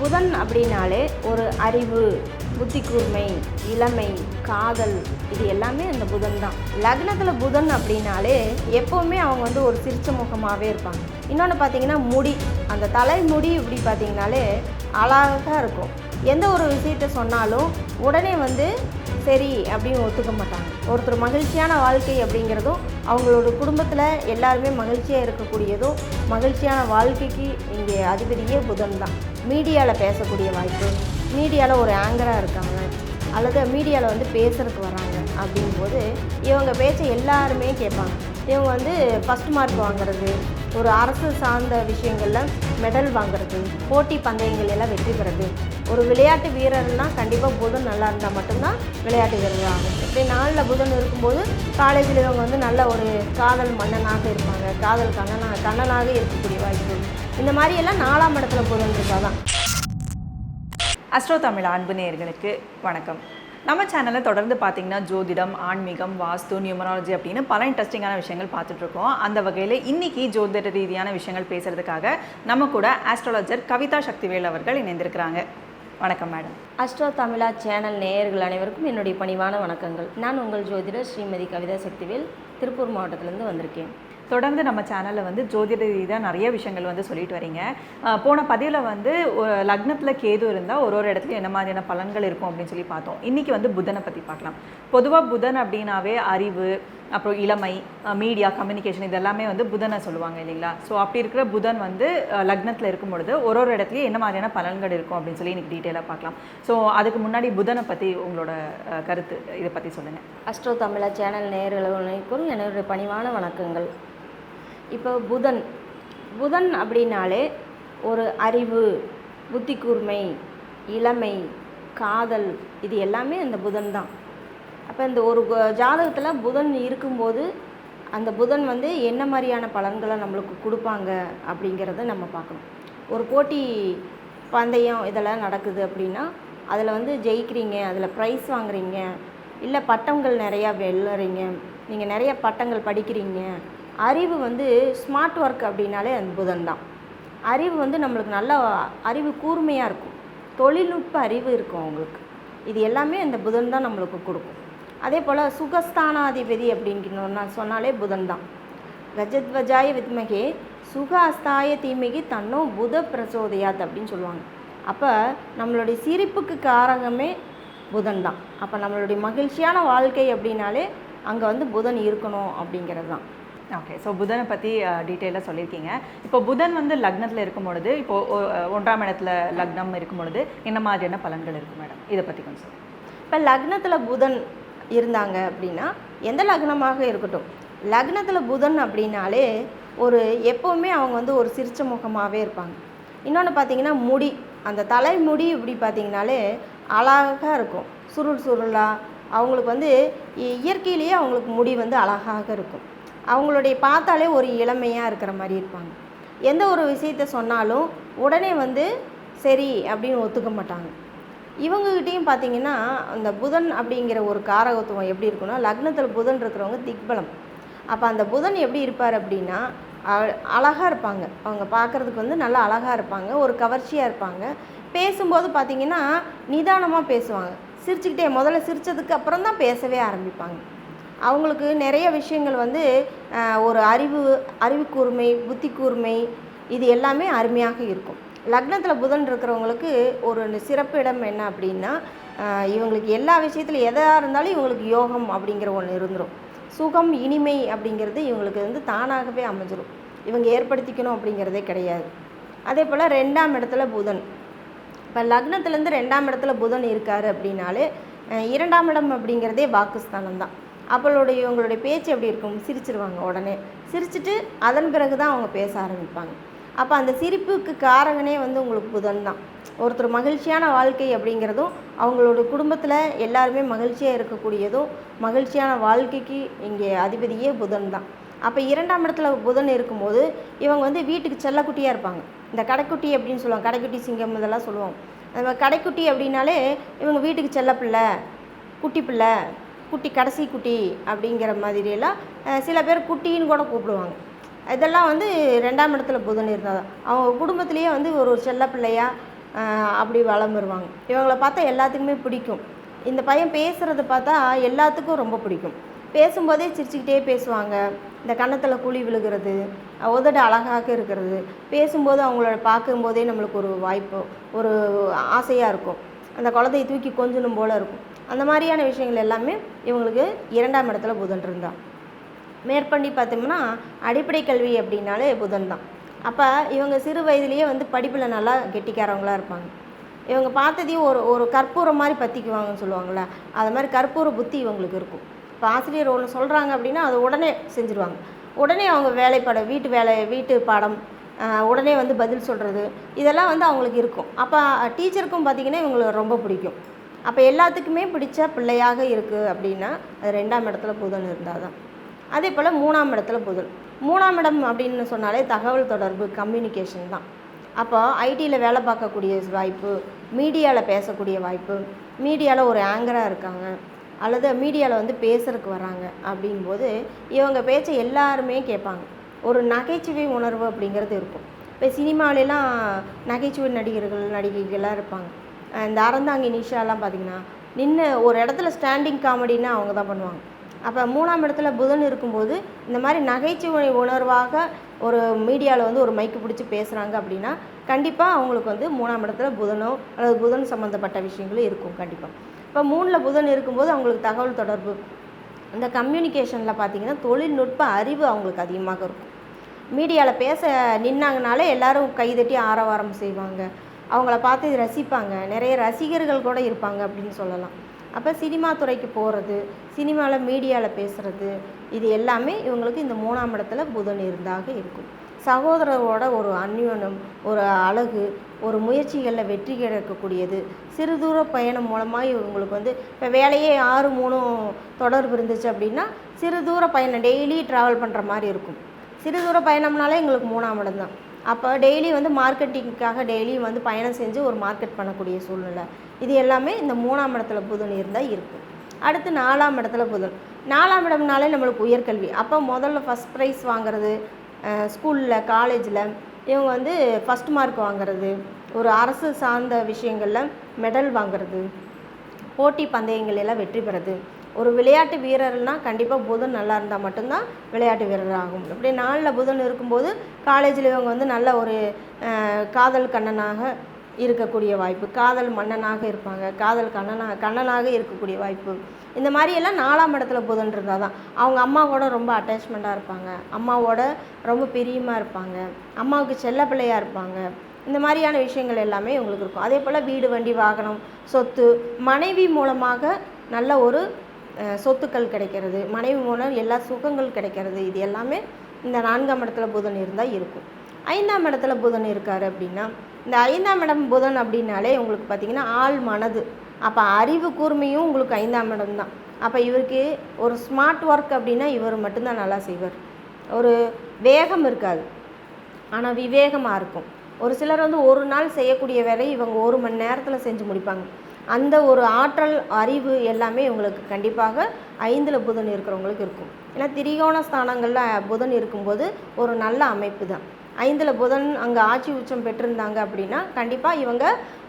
புதன் அப்படின்னாலே ஒரு அறிவு புத்தி கூர்மை இளமை காதல் இது எல்லாமே அந்த புதன் தான். லக்னத்தில் புதன் அப்படின்னாலே எப்போவுமே அவங்க வந்து ஒரு சிரிச்ச முகமாகவே இருப்பாங்க. இன்னொன்று பார்த்தீங்கன்னா முடி. அந்த தலைமுடி இப்படி பார்த்தீங்கனாலே அழகாக இருக்கும். எந்த ஒரு விஷயத்த சொன்னாலும் உடனே வந்து சரி அப்படின்னு ஒத்துக்க மாட்டாங்க. ஒருத்தர் மகிழ்ச்சியான வாழ்க்கை அப்படிங்கிறதும் அவங்களோட குடும்பத்தில் எல்லாருமே மகிழ்ச்சியாக இருக்கக்கூடியதும் மகிழ்ச்சியான வாழ்க்கைக்கு இங்கே அதிபதியே புதன் தான். மீடியாவில் பேசக்கூடிய வாய்ப்பு மீடியாவில் ஒரு ஆங்கராக இருக்காங்க அல்லது மீடியாவில் வந்து பேசுகிறதுக்கு வராங்க அப்படிங்கும்போது இவங்க பேச்சை எல்லாருமே கேட்பாங்க. இவங்க வந்து ஃபஸ்ட் மார்க் வாங்குறது ஒரு அரசு சார்ந்த விஷயங்களில் மெடல் வாங்குறது போட்டி பந்தயங்கள் எல்லாம் வெற்றி பெறது. ஒரு விளையாட்டு வீரர்னால் கண்டிப்பாக புதன் நல்லா இருந்தால் மட்டும்தான் விளையாட்டு வீரர் ஆகும் இப்படி நாளில் புதன் இருக்கும்போது காலேஜில் இவங்க வந்து நல்ல ஒரு காதல் மன்னனாக இருப்பாங்க. காதல் கண்ணனாக கண்ணனாக இருக்கக்கூடிய வாய்ப்பு. இந்த மாதிரியெல்லாம் நாலாம் இடத்துல புதன் இருக்காதான். அஸ்ட்ரோ தமிழ் அன்பு நேர்களுக்கு வணக்கம். நம்ம சேனலில் தொடர்ந்து பார்த்தீங்கன்னா ஜோதிடம் ஆன்மீகம் வாஸ்து நியூமராலஜி அப்படின்னு பல இன்ட்ரெஸ்டிங்கான விஷயங்கள் பார்த்துட்ருக்கோம் அந்த வகையில் இன்னைக்கு ஜோதிட ரீதியான விஷயங்கள் பேசுகிறதுக்காக நம்ம கூட ஆஸ்ட்ராலஜர் கவிதா சக்திவேல் அவர்கள் இணைந்திருக்கிறாங்க. வணக்கம் மேடம் அஸ்ட்ரோ தமிழா சேனல் நேயர்கள் அனைவருக்கும் என்னுடைய பணிவான வணக்கங்கள். நான் உங்கள் ஜோதிடர் ஸ்ரீமதி கவிதா சக்திவேல் திருப்பூர் மாவட்டத்திலேருந்து வந்திருக்கேன். தொடர்ந்து நம்ம சேனலில் வந்து ஜோதிட ரீதியாக நிறைய விஷயங்கள் வந்து சொல்லிட்டு வரீங்க. போன பதிவில் வந்து லக்னத்தில் கேது இருந்தால் ஒரு ஒரு இடத்துல என்ன மாதிரியான பலன்கள் இருக்கும் அப்படின்னு சொல்லி பார்த்தோம். இன்றைக்கி வந்து புதனை பற்றி பார்க்கலாம். பொதுவாக புதன் அப்படின்னாவே அறிவு அப்புறம் இளமை மீடியா கம்யூனிகேஷன் இதெல்லாமே வந்து புதனை சொல்லுவாங்க இல்லைங்களா? ஸோ அப்படி இருக்கிற புதன் வந்து லக்னத்தில் இருக்கும் பொழுது ஒரு ஒரு இடத்துலையும் என்ன மாதிரியான பலன்கள் இருக்கும் அப்படின்னு சொல்லி எனக்கு டீட்டெயிலாக பார்க்கலாம். ஸோ அதுக்கு முன்னாடி புதனை பற்றி உங்களோட கருத்து இதை பற்றி சொல்லுங்கள் அஸ்ட்ரோ தமிழா சேனல் நேர்களுக்கும் என்னுடைய பணிவான வணக்கங்கள். இப்போ புதன். புதன் அப்படின்னாலே ஒரு அறிவு புத்தி கூர்மை இளமை காதல் இது எல்லாமே அந்த புதன் தான். அப்போ இந்த ஒரு ஜாதகத்தில் புதன் இருக்கும்போது அந்த புதன் வந்து என்ன மாதிரியான பலன்களை நம்மளுக்கு கொடுப்பாங்க அப்படிங்கிறத நம்ம பார்க்கணும். ஒரு போட்டி பந்தயம் இதெல்லாம் நடக்குது அப்படின்னா அதில் வந்து ஜெயிக்கிறீங்க அதில் ப்ரைஸ் வாங்குறீங்க இல்லை பட்டங்கள் நிறையா வெல்லுறீங்க நீங்கள் நிறைய பட்டங்கள் படிக்கிறீங்க அறிவு வந்து ஸ்மார்ட் ஒர்க் அப்படின்னாலே அந்த புதன் தான் அறிவு வந்து நம்மளுக்கு நல்ல அறிவு கூர்மையாக இருக்கும். தொழில்நுட்ப அறிவு இருக்கும் அவங்களுக்கு. இது எல்லாமே அந்த புதன் தான் நம்மளுக்கு கொடுக்கும். அதே போல் சுகஸ்தானாதிபதி அப்படிங்கிற சொன்னாலே புதன் தான் கஜத்வஜாய வித்மகே சுக அஸ்தாய தீமைக்கு தன்னோ புத பிரசோதயாத் அப்படின்னு சொல்லுவாங்க. அப்போ நம்மளுடைய சிரிப்புக்கு காரகமே புதன் தான் அப்போ நம்மளுடைய மகிழ்ச்சியான வாழ்க்கை அப்படின்னாலே அங்கே வந்து புதன் இருக்கணும் அப்படிங்கிறது தான் ஓகே ஸோ புதனை பற்றி டீட்டெயிலாக சொல்லியிருக்கீங்க. இப்போ புதன் வந்து லக்னத்தில் இருக்கும் பொழுது இப்போ ஒன்றாம் இடத்துல லக்னம் இருக்கும் பொழுது என்ன மாதிரியான பலன்கள் இருக்கும் மேடம் இதை பற்றி கொஞ்சம் இப்போ லக்னத்தில் புதன் இருந்தாங்க அப்படின்னா எந்த லக்னமாக இருக்கட்டும். லக்னத்தில் புதன் அப்படின்னாலே ஒரு எப்போவுமே அவங்க வந்து ஒரு சிரிச்ச முகமாகவே இருப்பாங்க. இன்னொன்று பார்த்தீங்கன்னா முடி. அந்த தலைமுடி இப்படி பார்த்தீங்கனாலே அழகாக இருக்கும். சுருள் சுருளாக அவங்களுக்கு வந்து இ- இயற்கையிலேயே அவங்களுக்கு முடி வந்து அழகாக இருக்கும். அவங்களுடைய பார்த்தாலே ஒரு இளமையாக இருக்கிற மாதிரி இருப்பாங்க. எந்த ஒரு விஷயத்த சொன்னாலும் உடனே வந்து சரி அப்படின்னு ஒத்துக்க மாட்டாங்க. இவங்ககிட்டையும் பார்த்தீங்கன்னா அந்த புதன் அப்படிங்கிற ஒரு காரகத்துவம் எப்படி இருக்குன்னா லக்னத்தில் புதன் இருக்கிறவங்க திக்பலம். அப்போ அந்த புதன் எப்படி இருப்பார் அப்படின்னா அழகாக இருப்பாங்க. அவங்க பார்க்குறதுக்கு வந்து நல்லா அழகாக இருப்பாங்க ஒரு கவர்ச்சியாக இருப்பாங்க. பேசும்போது பார்த்தீங்கன்னா நிதானமாக பேசுவாங்க. சிரிச்சுக்கிட்டே முதல்ல சிரித்ததுக்கு அப்புறம் தான் பேசவே ஆரம்பிப்பாங்க. அவங்களுக்கு நிறைய விஷயங்கள் வந்து ஒரு அறிவு அறிவுக்கூர்மை புத்தி கூர்மை இது எல்லாமே அருமையாக இருக்கும். லக்னத்தில் புதன் இருக்கிறவங்களுக்கு ஒரு சிறப்பு இடம் என்ன அப்படின்னா இவங்களுக்கு எல்லா விஷயத்துலையும் எதாக இருந்தாலும் இவங்களுக்கு யோகம் அப்படிங்கிற ஒன்று இருந்துடும் சுகம் இனிமை அப்படிங்கிறது இவங்களுக்கு வந்து தானாகவே அமைஞ்சிரும். இவங்க ஏற்படுத்திக்கணும் அப்படிங்கிறதே கிடையாது. அதே போல் ரெண்டாம் இடத்துல புதன். இப்போ லக்னத்துலேருந்து ரெண்டாம் இடத்துல புதன் இருக்கார் அப்படின்னாலே இரண்டாம் இடம் அப்படிங்கிறதே வாக்குஸ்தானம் தான். அப்பளுடைய இவங்களுடைய பேச்சு எப்படி இருக்கும்? சிரிச்சிருவாங்க உடனே. சிரிச்சிட்டு அதன் பிறகு தான் அவங்க பேச ஆரம்பிப்பாங்க. அப்போ அந்த சிரிப்புக்கு காரகனே வந்து உங்களுக்கு புதன் தான். ஒருத்தர் மகிழ்ச்சியான வாழ்க்கை அப்படிங்கிறதும் அவங்களோட குடும்பத்தில் எல்லாருமே மகிழ்ச்சியாக இருக்கக்கூடியதும் மகிழ்ச்சியான வாழ்க்கைக்கு இங்கே அதிபதியே புதன் தான். அப்போ இரண்டாம் இடத்துல புதன் இருக்கும்போது இவங்க வந்து வீட்டுக்கு செல்லக்குட்டியாக இருப்பாங்க. இந்த கடைக்குட்டி அப்படின்னு சொல்லுவாங்க. கடைக்குட்டி சிங்கம் இதெல்லாம் சொல்லுவாங்க. அந்த கடைக்குட்டி அப்படின்னாலே இவங்க வீட்டுக்கு செல்ல பிள்ளை குட்டி பிள்ளை குட்டி கடைசி குட்டி அப்படிங்கிற மாதிரியெல்லாம் சில பேர் குட்டின்னு கூட கூப்பிடுவாங்க. இதெல்லாம் வந்து ரெண்டாம் இடத்துல புதன் இருந்தால் தான் அவங்க குடும்பத்திலேயே வந்து ஒரு செல்ல பிள்ளையா அப்படி வளம் வருவாங்க. இவங்களை பார்த்தா எல்லாத்துக்குமே பிடிக்கும். இந்த பையன் பேசுகிறத பார்த்தா எல்லாத்துக்கும் ரொம்ப பிடிக்கும். பேசும்போதே சிரிச்சுக்கிட்டே பேசுவாங்க. இந்த கன்னத்தில் குழி விழுகிறது உதடு அழகாக இருக்கிறது. பேசும்போது அவங்கள பார்க்கும்போதே நம்மளுக்கு ஒரு வாய்ப்பு ஒரு ஆசையாக இருக்கும். அந்த குழந்தையை தூக்கி கொஞ்சணும் போல் இருக்கும். அந்த மாதிரியான விஷயங்கள் எல்லாமே இவங்களுக்கு இரண்டாம் இடத்துல புதன் இருந்தான். மேற்பண்டி பார்த்தோம்னா அடிப்படை கல்வி அப்படின்னாலே புதன் தான். அப்போ இவங்க சிறு வயதிலேயே வந்து படிப்பில் நல்லா கெட்டிக்காரவங்களா இருப்பாங்க. இவங்க பார்த்ததையும் ஒரு ஒரு கற்பூரம் மாதிரி பற்றிக்குவாங்கன்னு சொல்லுவாங்கள்ல அது மாதிரி கற்பூர புத்தி இவங்களுக்கு இருக்கும். இப்போ ஆசிரியர் ஒன்று சொல்கிறாங்க அப்படின்னா அதை உடனே செஞ்சுருவாங்க. உடனே அவங்க வேலைப்பாடம் வீட்டு வேலை வீட்டு பாடம் உடனே வந்து பதில் சொல்கிறது இதெல்லாம் வந்து அவங்களுக்கு இருக்கும். அப்போ டீச்சருக்கும் பார்த்திங்கன்னா இவங்களுக்கு ரொம்ப பிடிக்கும். அப்போ எல்லாத்துக்குமே பிடிச்ச பிள்ளையாக இருக்குது அப்படின்னா அது ரெண்டாம் இடத்துல புதன் இருந்தால் தான் அதே போல் மூணாம் இடத்துல புதன். மூணாம் இடம் அப்படின்னு சொன்னாலே தகவல் தொடர்பு கம்யூனிகேஷன் தான். அப்போ ஐடியில் வேலை பார்க்கக்கூடிய வாய்ப்பு மீடியாவில் பேசக்கூடிய வாய்ப்பு மீடியாவில் ஒரு ஆங்கராக இருக்காங்க அல்லது மீடியாவில் வந்து பேசுறதுக்கு வராங்க அப்படிங்கும்போது இவங்க பேச்சை எல்லாருமே கேட்பாங்க. ஒரு நகைச்சுவை உணர்வு அப்படிங்கிறது இருக்கும். இப்போ சினிமாவிலலாம் நகைச்சுவை நடிகர்கள் நடிகைகள்லாம் இருப்பாங்க. இந்த அறந்தாங்கி நிஷாலாம் பார்த்திங்கன்னா நின்று ஒரு இடத்துல ஸ்டாண்டிங் காமெடின்னா அவங்க தான் பண்ணுவாங்க. அப்போ மூணாம் இடத்துல புதன் இருக்கும்போது இந்த மாதிரி நகைச்சுவை உணர்வாக ஒரு மீடியாவில் வந்து ஒரு மைக்கு பிடிச்சி பேசுகிறாங்க அப்படின்னா கண்டிப்பாக அவங்களுக்கு வந்து மூணாம் இடத்துல புதனோ அல்லது புதன் சம்மந்தப்பட்ட விஷயங்களும் இருக்கும் கண்டிப்பாக இப்போ மூணில் புதன் இருக்கும்போது அவங்களுக்கு தகவல் தொடர்பு. இந்த கம்யூனிகேஷனில் பார்த்தீங்கன்னா தொழில்நுட்ப அறிவு அவங்களுக்கு அதிகமாக இருக்கும். மீடியாவில் பேச நின்னாங்கனாலே எல்லோரும் கைதட்டி ஆரவாரம் செய்வாங்க. அவங்கள பார்த்து ரசிப்பாங்க. நிறைய ரசிகர்கள் கூட இருப்பாங்க அப்படின்னு சொல்லலாம். அப்போ சினிமா துறைக்கு போகிறது சினிமாவில் மீடியாவில் பேசுகிறது இது எல்லாமே இவங்களுக்கு இந்த மூணாம் இடத்துல புதன் இருந்தாக இருக்கும். சகோதரரோட ஒரு அந்யோன்யம் ஒரு அழகு ஒரு முயற்சிகளில் வெற்றி கிடைக்கக்கூடியது. சிறு தூர பயணம் மூலமாக இவங்களுக்கு வந்து இப்போ வேலையே ஆறு மூணும் தொடர்பு இருந்துச்சு அப்படின்னா சிறு தூர பயணம் டெய்லி ட்ராவல் பண்ணுற மாதிரி இருக்கும். சிறு தூர பயணம்னாலே எங்களுக்கு மூணாம் இடம் தான். அப்போ டெய்லி வந்து மார்க்கெட்டிங்க்காக டெய்லியும் வந்து பயணம் செஞ்சு ஒரு மார்க்கெட் பண்ணக்கூடிய சூழ்நிலை. இது எல்லாமே இந்த மூணாம் இடத்துல புதன் இருந்தால் இருக்கும் அடுத்து நாலாம் இடத்துல புதன். நாலாம் இடம்னாலே நம்மளுக்கு உயர்கல்வி. அப்போ முதல்ல ஃபஸ்ட் ப்ரைஸ் வாங்குறது ஸ்கூலில் காலேஜில் இவங்க வந்து ஃபஸ்ட் மார்க் வாங்குறது ஒரு அரசு சார்ந்த விஷயங்களில் மெடல் வாங்குறது போட்டி பந்தயங்கள் எல்லாம் வெற்றி பெறது ஒரு விளையாட்டு வீரர்னால் கண்டிப்பாக புதன் நல்லா இருந்தால் மட்டும்தான் விளையாட்டு வீரர் ஆகும் இப்படி நாளில் புதன் இருக்கும்போது காலேஜில் இவங்க வந்து நல்ல ஒரு காதல் கண்ணனாக இருக்கக்கூடிய வாய்ப்பு காதல் மன்னனாக இருப்பாங்க காதல் கண்ணனாக கண்ணனாக இருக்கக்கூடிய வாய்ப்பு. இந்த மாதிரியெல்லாம் நாலாம் இடத்துல புதன் இருந்தால் தான் அவங்க அம்மாவோட ரொம்ப அட்டாச்மெண்ட்டாக இருப்பாங்க. அம்மாவோட ரொம்ப பிரியமாக இருப்பாங்க. அம்மாவுக்கு செல்ல பிள்ளையாக இருப்பாங்க. இந்த மாதிரியான விஷயங்கள் எல்லாமே இவங்களுக்கு இருக்கும். அதே போல் வீடு வண்டி வாகனம் சொத்து மனைவி மூலமாக நல்ல ஒரு சொத்துக்கள் கிடைக்கிறது மனைவி மூலம் எல்லா சுகங்கள் கிடைக்கிறது இது எல்லாமே இந்த நான்காம் இடத்துல புதன் இருந்தால் இருக்கும். ஐந்தாம் இடத்துல புதன் இருக்கார் அப்படின்னா இந்த ஐந்தாம் இடம் புதன் அப்படின்னாலே உங்களுக்கு பார்த்தீங்கன்னா ஆள் மனது. அப்போ அறிவு கூர்மையும் உங்களுக்கு ஐந்தாம் இடம் தான். அப்போ இவருக்கு ஒரு ஸ்மார்ட் ஒர்க் அப்படின்னா இவர் மட்டும்தான் நல்லா செய்வார். ஒரு வேகம் இருக்காது. ஆனால் விவேகமாக இருக்கும். ஒரு சிலர் வந்து ஒரு நாள் செய்யக்கூடிய வேலையை இவங்க ஒரு மணி நேரத்தில் செஞ்சு முடிப்பாங்க. அந்த ஒரு ஆற்றல் அறிவு எல்லாமே இவங்களுக்கு கண்டிப்பாக ஐந்தில் புதன் இருக்கிறவங்களுக்கு இருக்கும். ஏன்னா திரிகோண ஸ்தானங்களில் புதன் இருக்கும்போது ஒரு நல்ல அமைப்பு தான் ஐந்தில் புதன் அங்கே ஆட்சி உச்சம் பெற்றிருந்தாங்க அப்படின்னா கண்டிப்பாக இவங்க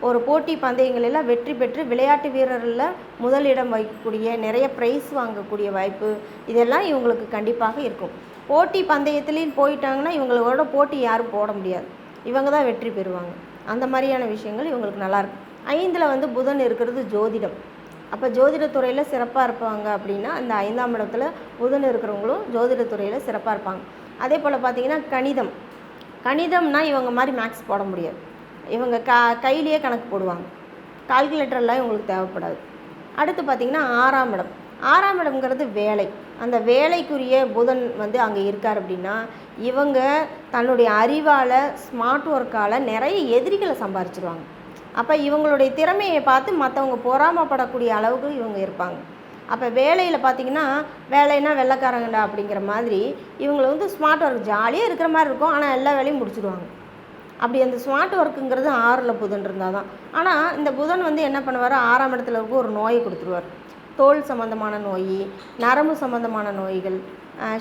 ஒரு போட்டி பந்தயங்களெல்லாம் வெற்றி பெற்று விளையாட்டு வீரரில் முதலிடம் வைக்கக்கூடிய நிறைய ப்ரைஸ் வாங்கக்கூடிய வாய்ப்பு இதெல்லாம் இவங்களுக்கு கண்டிப்பாக இருக்கும். போட்டி பந்தயத்துலேயும் போயிட்டாங்கன்னா இவங்களோட போட்டி யாரும் போட முடியாது. இவங்க தான் வெற்றி பெறுவாங்க. அந்த மாதிரியான விஷயங்கள் இவங்களுக்கு நல்லாயிருக்கும் ஐந்தில் வந்து புதன் இருக்கிறது ஜோதிடம். அப்போ ஜோதிடத்துறையில் சிறப்பாக இருப்பாங்க அப்படின்னா அந்த ஐந்தாம் இடத்துல புதன் இருக்கிறவங்களும் ஜோதிடத்துறையில் சிறப்பாக இருப்பாங்க. அதே போல் பார்த்தீங்கன்னா கணிதம். கணிதம்னா இவங்க மாதிரி மேக்ஸ் போட முடியாது. இவங்க க கையிலேயே கணக்கு போடுவாங்க. கால்குலேட்டர்லாம் இவங்களுக்கு தேவைப்படாது. அடுத்து பார்த்திங்கன்னா ஆறாம் இடம். ஆறாம் இடம்ங்கிறது வேலை. அந்த வேலைக்குரிய புதன் வந்து அங்கே இருக்கார் அப்படின்னா இவங்க தன்னுடைய அறிவால் ஸ்மார்ட் ஒர்க்கால் நிறைய எதிரிகளை சம்பாரிச்சிருவாங்க. அப்போ இவங்களுடைய திறமையை பார்த்து மற்றவங்க பொறாமப்படக்கூடிய அளவுக்கு இவங்க இருப்பாங்க. அப்போ வேலையில் பார்த்தீங்கன்னா வேலைன்னா வெள்ளைக்காரங்கடா அப்படிங்கிற மாதிரி இவங்களை வந்து ஸ்மார்ட் ஒர்க் ஜாலியாக இருக்கிற மாதிரி இருக்கும். ஆனால் எல்லா வேலையும் முடிச்சிடுவாங்க. அப்படி அந்த ஸ்மார்ட் ஒர்க்குங்கிறது ஆறில் புதன் இருந்தால் தான் ஆனால் இந்த புதன் வந்து என்ன பண்ணுவார்? ஆறாம் இடத்துல இருக்க ஒரு நோயை கொடுத்துருவார். தோல் சம்மந்தமான நோய் நரம்பு சம்மந்தமான நோய்கள்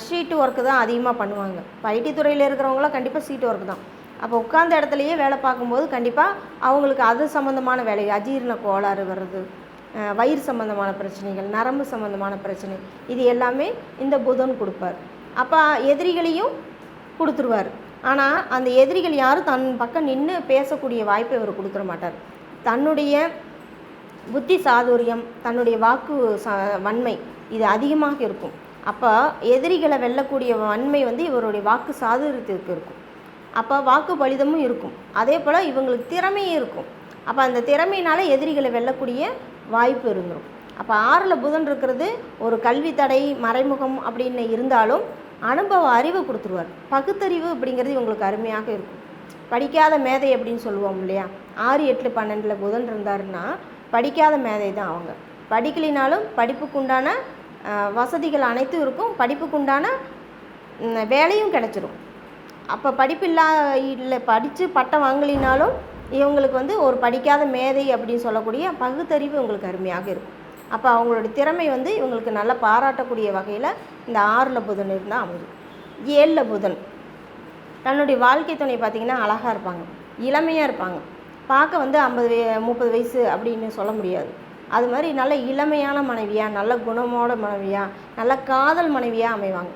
ஷீட்டு ஒர்க்கு தான் அதிகமாக பண்ணுவாங்க. இப்போ ஐடி துறையில் இருக்கிறவங்களாம் கண்டிப்பாக ஷீட் ஒர்க்கு தான். அப்போ உட்கார்ந்த இடத்துலையே வேலை பார்க்கும்போது கண்டிப்பாக அவங்களுக்கு அது சம்மந்தமான வேலை அஜீரண கோளாறு வர்றது வயிறு சம்மந்தமான பிரச்சனைகள் நரம்பு சம்மந்தமான பிரச்சனை இது எல்லாமே இந்த புதன் கொடுப்பார். அப்போ எதிரிகளையும் கொடுத்துருவார். ஆனால் அந்த எதிரிகள் யாரும் தன் பக்கம் நின்று பேசக்கூடிய வாய்ப்பை இவர் கொடுத்துட மாட்டார். தன்னுடைய புத்தி சாதுரியம் தன்னுடைய வாக்கு ச வன்மை இது அதிகமாக இருக்கும். அப்போ எதிரிகளை வெல்லக்கூடிய வன்மை வந்து இவருடைய வாக்கு சாதுரியத்திற்கு இருக்கும். அப்போ வாக்கு பலிதமும் இருக்கும். அதே போல் இவங்களுக்கு திறமையும் இருக்கும். அப்போ அந்த திறமையினால எதிரிகளை வெல்லக்கூடிய வாய்ப்பு இருந்துடும் அப்போ ஆறில் புதன் இருக்கிறது ஒரு கல்வி தடை மறைமுகம் அப்படின்னு இருந்தாலும் அனுபவ அறிவை கொடுத்துருவார். பகுத்தறிவு அப்படிங்கிறது இவங்களுக்கு அருமையாக இருக்கும். படிக்காத மேதை அப்படின்னு சொல்லுவோம் இல்லையா? ஆறு எட்டு பன்னெண்டில் புதன் இருந்தாருன்னா படிக்காத மேதை தான் அவங்க. படிக்கலினாலும் படிப்புக்குண்டான வசதிகள் அனைத்தும் இருக்கும். படிப்புக்குண்டான வேலையும் கிடச்சிரும். அப்போ படிப்பில்லா இல்லை படித்து பட்டம் வாங்கலினாலும் இவங்களுக்கு வந்து ஒரு படிக்காத மேதை அப்படின்னு சொல்லக்கூடிய பகுத்தறிவு இவங்களுக்கு அருமையாக இருக்கும். அப்போ அவங்களோட திறமை வந்து இவங்களுக்கு நல்லா பாராட்டக்கூடிய வகையில் இந்த ஆறில் புதன் இருந்தால் அமையும். ஏழில் புதன். தன்னுடைய வாழ்க்கை துணை பார்த்திங்கன்னா அழகாக இருப்பாங்க. இளமையாக இருப்பாங்க. பார்க்க வந்து ஐம்பது வய முப்பது வயசு அப்படின்னு சொல்ல முடியாது. அது மாதிரி நல்ல இளமையான மனைவியாக நல்ல குணமோட மனைவியாக நல்ல காதல் மனைவியாக அமைவாங்க.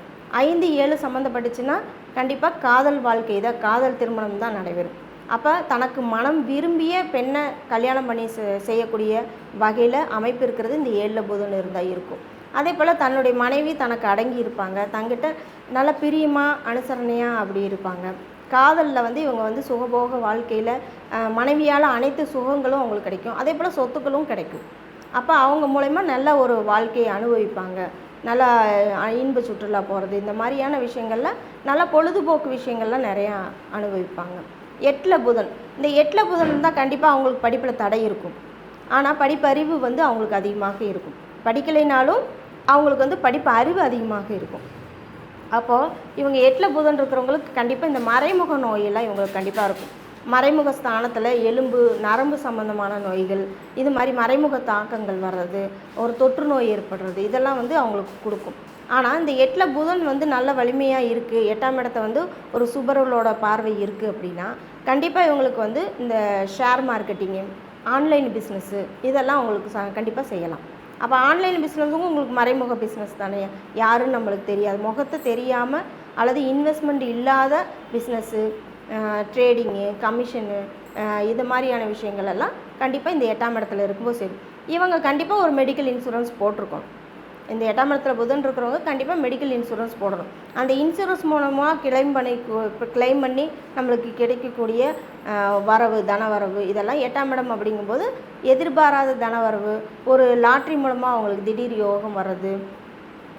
ஐந்து ஏழு சம்மந்தப்பட்டுச்சுன்னா கண்டிப்பாக காதல் வாழ்க்கை தான் காதல் திருமணம் தான் நடைபெறும். அப்போ தனக்கு மனம் விரும்பிய பெண்ணை கல்யாணம் பண்ணி செ- செய்யக்கூடிய வகையில் அமைப்பு இருக்கிறது இந்த ஏழில் புதன் இருந்தால் இருக்கும். அதே போல் தன்னுடைய மனைவி தனக்கு அடங்கி இருப்பாங்க. தங்கிட்ட நல்ல பிரியமாக அனுசரணையாக அப்படி இருப்பாங்க. காதலில் வந்து இவங்க வந்து சுகபோக வாழ்க்கையில் மனைவியால் அனைத்து சுகங்களும் அவங்களுக்கு கிடைக்கும். அதே போல் சொத்துக்களும் கிடைக்கும். அப்போ அவங்க மூலயமா நல்ல ஒரு வாழ்க்கையை அனுபவிப்பாங்க. நல்லா இன்ப சுற்றுலா போகிறது இந்த மாதிரியான விஷயங்களில் நல்ல பொழுதுபோக்கு விஷயங்கள்லாம் நிறையா அனுபவிப்பாங்க. எட்டில் புதன். இந்த எட்டில் புதன் இருந்தால் கண்டிப்பாக அவங்களுக்கு படிப்பில் தடை இருக்கும். ஆனால் படிப்பறிவு வந்து அவங்களுக்கு அதிகமாக இருக்கும். படிக்கலைனாலும் அவங்களுக்கு வந்து படிப்பு அறிவு அதிகமாக இருக்கும். அப்போது இவங்க எட்டில் புதன் இருக்கிறவங்களுக்கு கண்டிப்பாக இந்த மறைமுக நோயெல்லாம் இவங்களுக்கு கண்டிப்பாக இருக்கும். மறைமுக ஸ்தானத்தில் எலும்பு நரம்பு சம்பந்தமான நோய்கள் இது மாதிரி மறைமுக தாக்கங்கள் வர்றது ஒரு தொற்று நோய் ஏற்படுறது இதெல்லாம் வந்து அவங்களுக்கு கொடுக்கும். ஆனால் இந்த எட்டில் புதன் வந்து நல்ல வலிமையாக இருக்குது எட்டாம் இடத்த வந்து ஒரு சுபர்களோட பார்வை இருக்குது அப்படின்னா கண்டிப்பாக இவங்களுக்கு வந்து இந்த ஷேர் மார்க்கெட்டிங்கு ஆன்லைன் பிஸ்னஸ்ஸு இதெல்லாம் அவங்களுக்கு ச கண்டிப்பாக செய்யலாம். அப்போ ஆன்லைன் பிஸ்னஸும் உங்களுக்கு மறைமுக பிஸ்னஸ் தானே? யாருன்னு நம்மளுக்கு தெரியாது. முகத்தை தெரியாமல் அல்லது இன்வெஸ்ட்மெண்ட் இல்லாத பிஸ்னஸ்ஸு ட்ரேடிங்கு கமிஷனு இது மாதிரியான விஷயங்கள் எல்லாம் கண்டிப்பாக இந்த எட்டாம் இடத்துல இருக்கும்போது சரி. இவங்க கண்டிப்பாக ஒரு மெடிக்கல் இன்சூரன்ஸ் போட்டிருக்கோம். இந்த எட்டாம் இடத்துல புதன் இருக்கிறவங்க கண்டிப்பாக மெடிக்கல் இன்சூரன்ஸ் போடணும். அந்த இன்சூரன்ஸ் மூலமாக கிளைம் பண்ணி இப்போ கிளைம் பண்ணி நம்மளுக்கு கிடைக்கக்கூடிய வரவு தனவரவு இதெல்லாம் எட்டாம் இடம் அப்படிங்கும்போது எதிர்பாராத தனவரவு ஒரு லாட்ரி மூலமாக அவங்களுக்கு திடீர் யோகம் வர்றது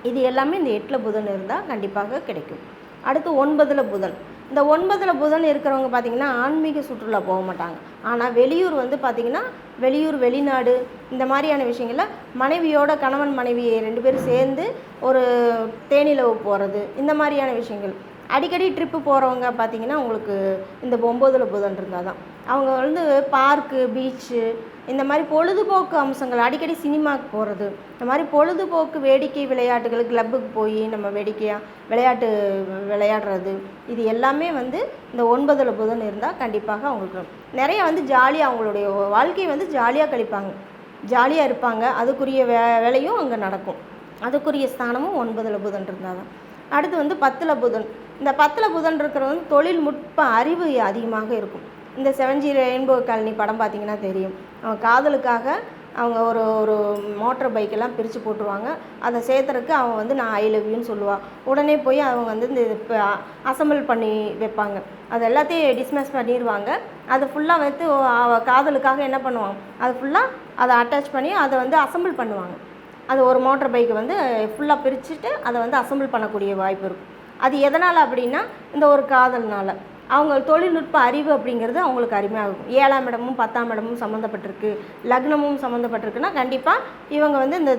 இது எல்லாமே இந்த எட்டில் புதன் இருந்தால் கண்டிப்பாக கிடைக்கும். அடுத்து ஒன்பதில் புதன். இந்த ஒன்பதில் புதன் இருக்கிறவங்க பார்த்திங்கன்னா ஆன்மீக சுற்றுலா போக மாட்டாங்க. ஆனால் வெளியூர் வந்து பார்த்திங்கன்னா வெளியூர் வெளிநாடு இந்த மாதிரியான விஷயங்களில் மனைவியோட கணவன் மனைவி ரெண்டு பேரும் சேர்ந்து ஒரு தேனிலவு போகிறது இந்த மாதிரியான விஷயங்கள். அடிக்கடி ட்ரிப்பு போகிறவங்க பார்த்தீங்கன்னா உங்களுக்கு இந்த ஒம்போதில் புதன் இருந்தால் தான் அவங்க வந்து பார்க்கு பீச்சு இந்த மாதிரி பொழுதுபோக்கு அம்சங்கள் அடிக்கடி சினிமாவுக்கு போகிறது இந்த மாதிரி பொழுதுபோக்கு வேடிக்கை விளையாட்டுகள் கிளப்புக்கு போய் நம்ம வேடிக்கையாக விளையாட்டு விளையாடுறது இது எல்லாமே வந்து இந்த ஒன்பதில் புதன் இருந்தால் கண்டிப்பாக அவங்களுக்கு நிறைய வந்து ஜாலியாக அவங்களுடைய வாழ்க்கையை வந்து ஜாலியாக கழிப்பாங்க. ஜாலியாக இருப்பாங்க. அதுக்குரிய வே வேலையும் அங்கே நடக்கும். அதுக்குரிய ஸ்தானமும் ஒன்பதில் புதன் இருந்தால் தான். அடுத்து வந்து பத்தில் புதன். இந்த பத்தில் புதன் இருக்கிறது வந்து தொழில்நுட்ப அறிவு அதிகமாக இருக்கும். இந்த செவன்ஜி ரெயின்போ காலனி படம் பார்த்தீங்கன்னா தெரியும். காதலுக்காக அவங்க ஒரு ஒரு மோட்டர் பைக்கெல்லாம் பிரித்து போட்டுருவாங்க. அதை சேர்த்துறதுக்கு அவன் வந்து நான் ஐ லவ் யூன்னு சொல்லுவாள் உடனே போய் அவங்க வந்து இந்த அசம்பிள் பண்ணி வைப்பாங்க. அது எல்லாத்தையும் டிஸ்மஸ் பண்ணிடுவாங்க அதை ஃபுல்லாக வந்து அவள் காதலுக்காக என்ன பண்ணுவாங்க அது ஃபுல்லாக அதை அட்டாச் பண்ணி அதை வந்து அசம்பிள் பண்ணுவாங்க. அது ஒரு மோட்டர் பைக்கை வந்து ஃபுல்லாக பிரிச்சுட்டு அதை வந்து அசம்பிள் பண்ணக்கூடிய வாய்ப்பு இருக்கும். அது எதனால் அப்படின்னா இந்த ஒரு காதல்னால். அவங்க தொழில்நுட்ப அறிவு அப்படிங்கிறது அவங்களுக்கு அருமையாகும். ஏழாம் இடமும் பத்தாம் இடமும் சம்மந்தப்பட்டிருக்கு லக்னமும் சம்மந்தப்பட்டிருக்குன்னா கண்டிப்பாக இவங்க வந்து இந்த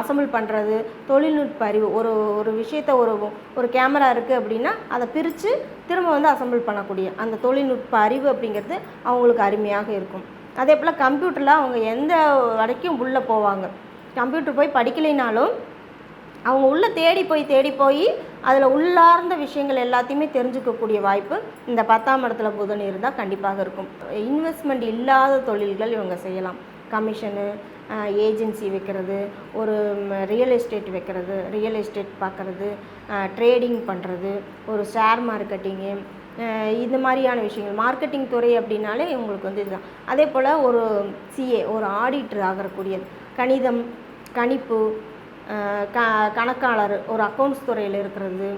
அசம்பிள் பண்ணுறது தொழில்நுட்ப அறிவு ஒரு ஒரு விஷயத்த ஒரு ஒரு கேமரா இருக்குது அப்படின்னா அதை பிரித்து திரும்ப வந்து அசம்பிள் பண்ணக்கூடிய அந்த தொழில்நுட்ப அறிவு அப்படிங்கிறது அவங்களுக்கு அருமையாக இருக்கும். அதே போல் கம்ப்யூட்டரில் அவங்க எந்த வரைக்கும் உள்ளே போவாங்க? கம்ப்யூட்டர் போய் படிக்கலைனாலும் அவங்க உள்ளே தேடி போய் தேடி போய் அதில் உள்ளார்ந்த விஷயங்கள் எல்லாத்தையுமே தெரிஞ்சுக்கக்கூடிய வாய்ப்பு இந்த பத்தாம் இடத்துல புதன் இருந்தால் கண்டிப்பாக இருக்கும். இன்வெஸ்ட்மெண்ட் இல்லாத தொழில்கள் இவங்க செய்யலாம். கமிஷனு ஏஜென்சி வைக்கிறது ஒரு ரியல் எஸ்டேட் வைக்கிறது ரியல் எஸ்டேட் பார்க்குறது ட்ரேடிங் பண்ணுறது ஒரு ஷேர் மார்க்கெட்டிங்கு இந்த மாதிரியான விஷயங்கள். மார்க்கெட்டிங் துறை அப்படின்னாலே இவங்களுக்கு வந்து இதுதான். அதே போல் ஒரு சிஏ ஒரு ஆடிட்டர் ஆகக்கூடியது கணிதம் கணிப்பு க கணக்காளர் ஒரு அக்கௌண்ட்ஸ் துறையில் இருக்கிறது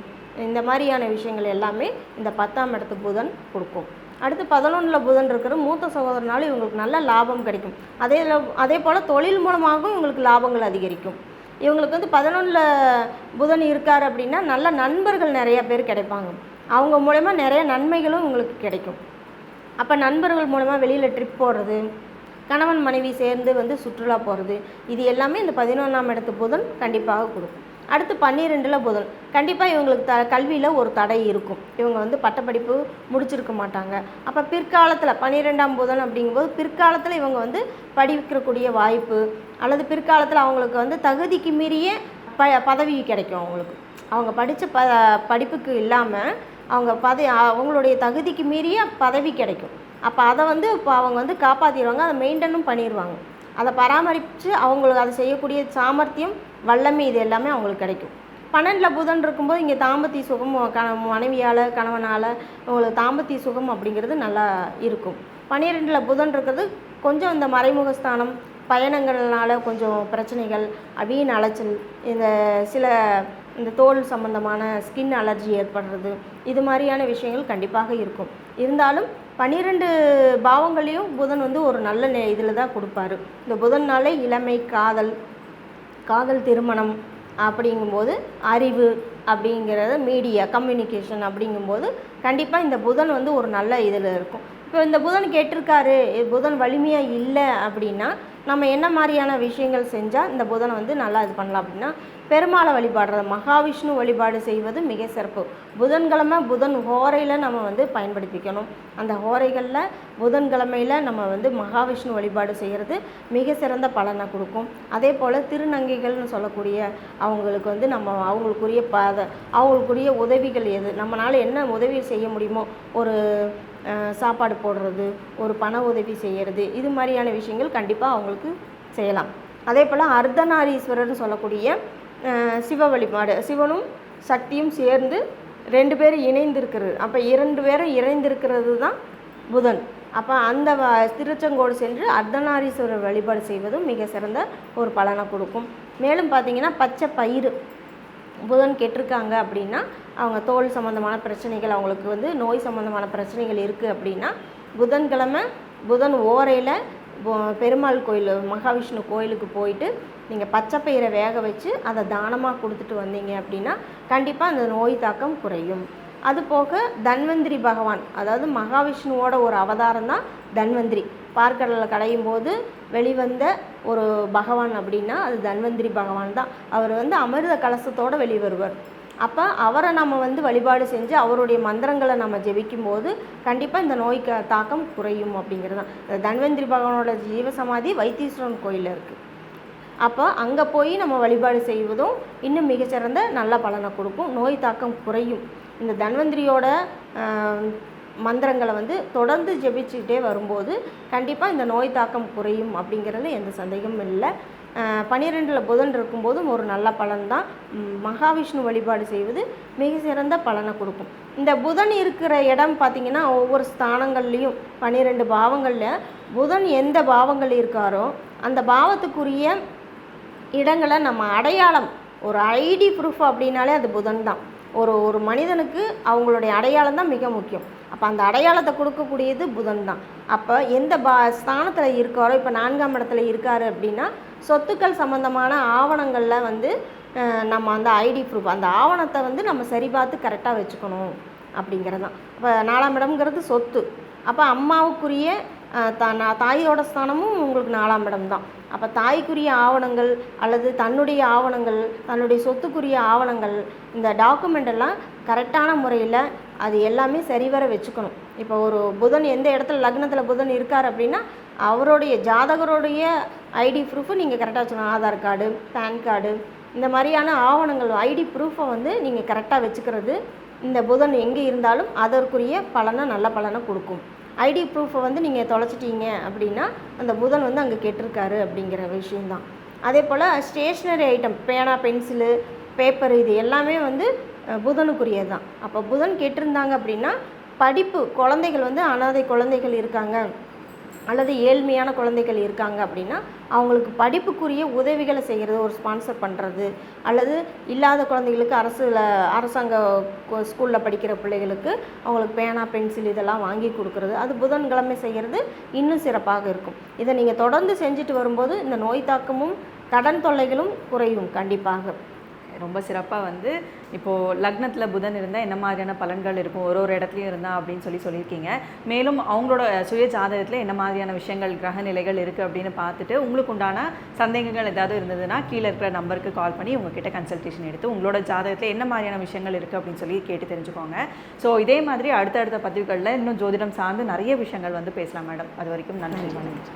இந்த மாதிரியான விஷயங்கள் எல்லாமே இந்த பத்தாம் இடத்து புதன் கொடுக்கும். அடுத்து பதினொன்றில் புதன் இருக்கிற மூத்த சகோதரனாலும் இவங்களுக்கு நல்ல லாபம் கிடைக்கும். அதே அதே போல் தொழில் மூலமாகவும் இவங்களுக்கு லாபங்கள் அதிகரிக்கும். இவங்களுக்கு வந்து பதினொன்றில் புதன் இருக்கார் அப்படின்னா நல்ல நண்பர்கள் நிறைய பேர் கிடைப்பாங்க. அவங்க மூலயமா நிறைய நன்மைகளும் இவங்களுக்கு கிடைக்கும். அப்போ நண்பர்கள் மூலமாக வெளியில் ட்ரிப் போடுறது கணவன் மனைவி சேர்ந்து வந்து சுற்றுலா போகிறது இது எல்லாமே இந்த பதினொன்றாம் இடத்து புதன் கண்டிப்பாக கொடுக்கும். அடுத்து பன்னிரெண்டில் புதன். கண்டிப்பாக இவங்களுக்கு த கல்வியில் ஒரு தடை இருக்கும். இவங்க வந்து பட்டப்படிப்பு முடிச்சிருக்க மாட்டாங்க. அப்போ பிற்காலத்தில் பன்னிரெண்டாம் புதன் அப்படிங்கும்போது பிற்காலத்தில் இவங்க வந்து படிக்கக்கூடிய வாய்ப்பு அல்லது பிற்காலத்தில் அவங்களுக்கு வந்து தகுதிக்கு மீறிய ப பதவி கிடைக்கும் அவங்களுக்கு. அவங்க படித்த ப படிப்புக்கு இல்லாமல் அவங்க பதவி அவங்களுடைய தகுதிக்கு மீறிய பதவி கிடைக்கும். அப்போ அதை வந்து இப்போ அவங்க வந்து காப்பாற்றிடுவாங்க அதை மெயின்டனும் பண்ணிடுவாங்க அதை பராமரித்து அவங்களுக்கு அதை செய்யக்கூடிய சாமர்த்தியம் வல்லமை இது எல்லாமே அவங்களுக்கு கிடைக்கும். பன்னெண்டில் புதன் இருக்கும்போது இங்கே தாம்பத்திய சுகம் கண மனைவியால் கணவனால் உங்களுக்கு தாம்பத்திய சுகம் அப்படிங்கிறது நல்லா இருக்கும். பன்னிரெண்டில் புதன் இருக்கிறது கொஞ்சம் இந்த மறைமுக ஸ்தானம் பயணங்கள்னால கொஞ்சம் பிரச்சனைகள் வீண் அலைச்சல் இந்த சில இந்த தோல் சம்பந்தமான ஸ்கின் அலர்ஜி ஏற்படுறது இது மாதிரியான விஷயங்கள் கண்டிப்பாக இருக்கும். இருந்தாலும் பன்னிரெண்டு பாவங்களையும் புதன் வந்து ஒரு நல்ல நே இதில் தான் கொடுப்பாரு. இந்த புதன்னாலே இளமை காதல் காதல் திருமணம் அப்படிங்கும்போது அறிவு அப்படிங்கிறத மீடியா கம்யூனிகேஷன் அப்படிங்கும்போது கண்டிப்பாக இந்த புதன் வந்து ஒரு நல்ல இதில் இருக்கும். இப்போ இந்த புதன் கேட்டிருக்காரு புதன் வலிமையாக இல்லை அப்படின்னா நம்ம என்ன மாதிரியான விஷயங்கள் செஞ்சால் இந்த புதனை வந்து நல்லா இது பண்ணலாம் அப்படின்னா பெருமாளை வழிபாடுறது மகாவிஷ்ணு வழிபாடு செய்வது மிக சிறப்பு. புதன்கிழமை புதன் ஹோரையில் நம்ம வந்து பயன்படுத்திக்கணும். அந்த ஹோரைகளில் புதன்கிழமையில் நம்ம வந்து மகாவிஷ்ணு வழிபாடு செய்கிறது மிக சிறந்த பலனை கொடுக்கும். அதே போல் திருநங்கைகள்னு சொல்லக்கூடிய அவங்களுக்கு வந்து நம்ம அவங்களுக்குரிய பத அவங்களுக்குரிய உதவிகள் எது? நம்மளால் என்ன உதவி செய்ய முடியுமோ? ஒரு சாப்பாடு போடுறது ஒரு பண உதவி செய்கிறது இது மாதிரியான விஷயங்கள் கண்டிப்பாக அவங்களுக்கு செய்யலாம். அதே போல் அர்த்தநாரீஸ்வரர்னு சொல்லக்கூடிய சிவ வழிபாடு சிவனும் சக்தியும் சேர்ந்து ரெண்டு பேரும் இணைந்திருக்கிறது. அப்போ இரண்டு பேரும் இணைந்திருக்கிறது தான் புதன். அப்போ அந்த வ- திருச்செங்கோடு சென்று அர்த்தநாரீஸ்வரர் வழிபாடு செய்வதும் மிக சிறந்த ஒரு பலனை கொடுக்கும். மேலும் பார்த்தீங்கன்னா பச்சை பயிறு புதன் கெட்டிருக்காங்க அப்படின்னா அவங்க தோல் சம்மந்தமான பிரச்சனைகள் அவங்களுக்கு வந்து நோய் சம்மந்தமான பிரச்சனைகள் இருக்குது அப்படின்னா புதன்கிழமை புதன் ஓரையில் பெருமாள் கோயில் மகாவிஷ்ணு கோயிலுக்கு போயிட்டு நீங்கள் பச்சை பயிரை வேக வச்சு அதை தானமாக கொடுத்துட்டு வந்தீங்க அப்படின்னா கண்டிப்பாக அந்த நோய் தாக்கம் குறையும். அது போக தன்வந்திரி பகவான் அதாவது மகாவிஷ்ணுவோட ஒரு அவதாரம் தான் தன்வந்திரி. பார்க்கடலில் கடையும் போது வெளிவந்த ஒரு பகவான் அப்படின்னா அது தன்வந்திரி பகவான் தான். அவர் வந்து அமிர்த கலசத்தோடு வெளிவருவார். அப்போ அவரை நம்ம வந்து வழிபாடு செஞ்சு அவருடைய மந்திரங்களை நம்ம ஜெபிக்கும் போது கண்டிப்பாக இந்த நோய்க்கு தாக்கம் குறையும் அப்படிங்கிறது தான் தன்வந்திரி பகவானோட ஜீவசமாதி வைத்தீஸ்வரன் கோயிலில் இருக்குது அப்போ அங்கே போய் நம்ம வழிபாடு செய்வதும் இன்னும் மிகச்சிறந்த நல்ல பலனை கொடுக்கும். நோய் தாக்கம் குறையும். இந்த தன்வந்திரியோட மந்திரங்களை வந்து தொடர்ந்து ஜெபிச்சுக்கிட்டே வரும்போது கண்டிப்பாக இந்த நோய் தாக்கம் குறையும் அப்படிங்கிறது எந்த சந்தேகமும் இல்லை. பனிரெண்டில் புதன் இருக்கும்போதும் ஒரு நல்ல பலன் தான் மகாவிஷ்ணு வழிபாடு செய்வது மிக சிறந்த பலனை கொடுக்கும். இந்த புதன் இருக்கிற இடம் பார்த்திங்கன்னா ஒவ்வொரு ஸ்தானங்கள்லேயும் பன்னிரெண்டு பாவங்களில் புதன் எந்த பாவங்கள் இருக்காரோ அந்த பாவத்துக்குரிய இடங்களை நம்ம அடையாளம் ஒரு ஐடி ப்ரூஃப் அப்படின்னாலே அது புதன் தான் ஒரு ஒரு மனிதனுக்கு அவங்களுடைய அடையாளம் தான் மிக முக்கியம். அப்போ அந்த அடையாளத்தை கொடுக்கக்கூடியது புதன் தான் அப்போ எந்த பா ஸ்தானத்தில் இருக்காரோ இப்போ நான்காம் இடத்துல இருக்காரு அப்படின்னா சொத்துக்கள் சம்மந்தமான ஆவணங்களில் வந்து நம்ம அந்த ஐடி ப்ரூஃப் அந்த ஆவணத்தை வந்து நம்ம சரி பார்த்து கரெக்டாக வச்சுக்கணும் அப்படிங்கிறது தான் இப்போ நாலாம் இடம்ங்கிறது சொத்து. அப்போ அம்மாவுக்குரிய த தாயோட ஸ்தானமும் உங்களுக்கு நாலாம் இடம் தான் அப்போ தாய்க்குரிய ஆவணங்கள் அல்லது தன்னுடைய ஆவணங்கள் தன்னுடைய சொத்துக்குரிய ஆவணங்கள் இந்த டாக்குமெண்ட் எல்லாம் கரெக்டான முறையில் அது எல்லாமே சரிவர வச்சுக்கணும். இப்போ ஒரு புதன் எந்த இடத்துல லக்னத்தில் புதன் இருக்கார் அப்படின்னா அவருடைய ஜாதகருடைய ஐடி ப்ரூஃபு நீங்கள் கரெக்டாக வச்சுக்கணும். ஆதார் கார்டு பேன் கார்டு இந்த மாதிரியான ஆவணங்கள் ஐடி ப்ரூஃபை வந்து நீங்கள் கரெக்டாக வச்சுக்கிறது இந்த புதன் எங்கே இருந்தாலும் அதற்குரிய பலனை நல்ல பலனை கொடுக்கும். ஐடி ப்ரூஃபை வந்து நீங்கள் தொலைச்சிட்டீங்க அப்படின்னா அந்த புதன் வந்து அங்கே கெட்டிருக்காரு அப்படிங்கிற விஷயந்தான் அதே போல் ஸ்டேஷ்னரி ஐட்டம் பேனா பென்சிலு பேப்பர் இது எல்லாமே வந்து புதனுக்குரியது தான் அப்போ புதன் கேட்டிருந்தாங்க அப்படின்னா படிப்பு குழந்தைகள் வந்து அனாதை குழந்தைகள் இருக்காங்க. அல்லது ஏழ்மையான குழந்தைகள் இருக்காங்க அப்படின்னா அவங்களுக்கு படிப்புக்குரிய உதவிகளை செய்கிறது ஒரு ஸ்பான்சர் பண்ணுறது அல்லது இல்லாத குழந்தைகளுக்கு அரசில் அரசாங்க ஸ்கூலில் படிக்கிற பிள்ளைகளுக்கு அவங்களுக்கு பேனா பென்சில் இதெல்லாம் வாங்கி கொடுக்குறது. அது புதன்கிழமை செய்கிறது இன்னும் சிறப்பாக இருக்கும். இதை நீங்கள் தொடர்ந்து செஞ்சுட்டு வரும்போது இந்த நோய் தாக்கமும் கடன் தொல்லைகளும் குறையும் கண்டிப்பாக. ரொம்ப சிறப்பாக வந்து இப்போது லக்னத்தில் புதன் இருந்தால் என்ன மாதிரியான பலன்கள் இருக்கும்? ஒரு ஒரு இடத்துலையும் இருந்தால் அப்படின்னு சொல்லி சொல்லியிருக்கீங்க. மேலும் அவங்களோட சுய ஜாதகத்தில் என்ன மாதிரியான விஷயங்கள் கிரக நிலைகள் இருக்குது அப்படின்னு பார்த்துட்டு உங்களுக்கு உண்டான சந்தேகங்கள் ஏதாவது இருந்ததுன்னா கீழே இருக்கிற நம்பருக்கு கால் பண்ணி உங்ககிட்ட கன்சல்டேஷன் எடுத்து உங்களோட ஜாதகத்தில் என்ன மாதிரியான விஷயங்கள் இருக்குது அப்படின்னு சொல்லி கேட்டு தெரிஞ்சுக்கோங்க. ஸோ இதே மாதிரி அடுத்தடுத்த பதிவுகளில் இன்னும் ஜோதிடம் சார்ந்து நிறைய விஷயங்கள் வந்து பேசலாம் மேடம். அது வரைக்கும் நன்றி வணக்கம்.